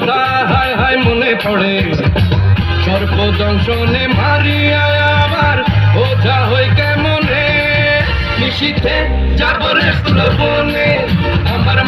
কথা হায় হায় মনে পড়ে। সর্বদংশনে মারিয়া আবার ওঝা হই কেমন? নিশীথে যাব রে প্রবনে আমার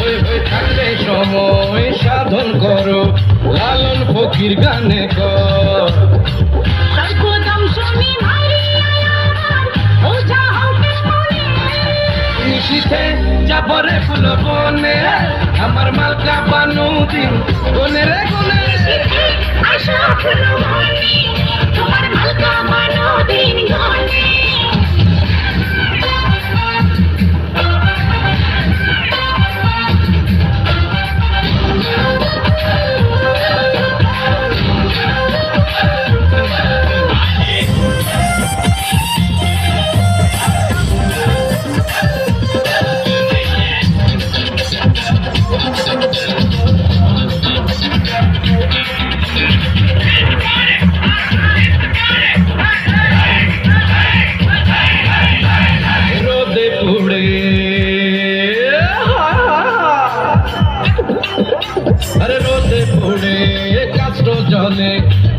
ওই ওই থাকতে সময় সাধন করো লালন ফকির গানে কর নিশীথে যাবরে ফুল বনে। আমার মালকা বানু দিন বনে রে গুনে আশা ফুলো মনে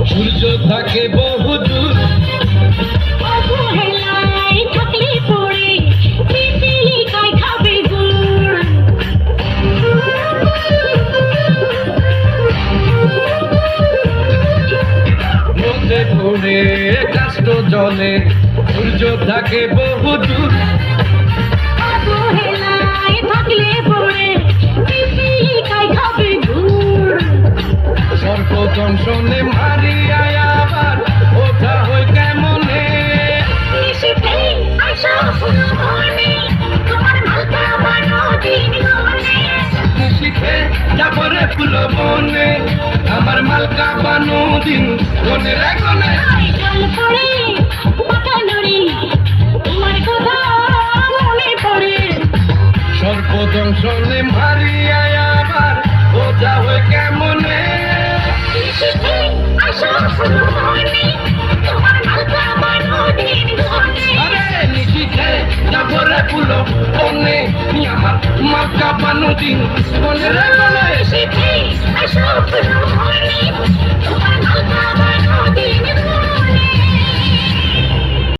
সূর্য থাকে বহু দূর পুড়ে কাষ্ট জলে সূর্য থাকে বহু দূর থাকলে পড়ে বানু দিন গনে রে গনে জল পড়ে পাতা নড়ি তোমার কথা মনে পড়ে। সর্বদংশনে মারিয়া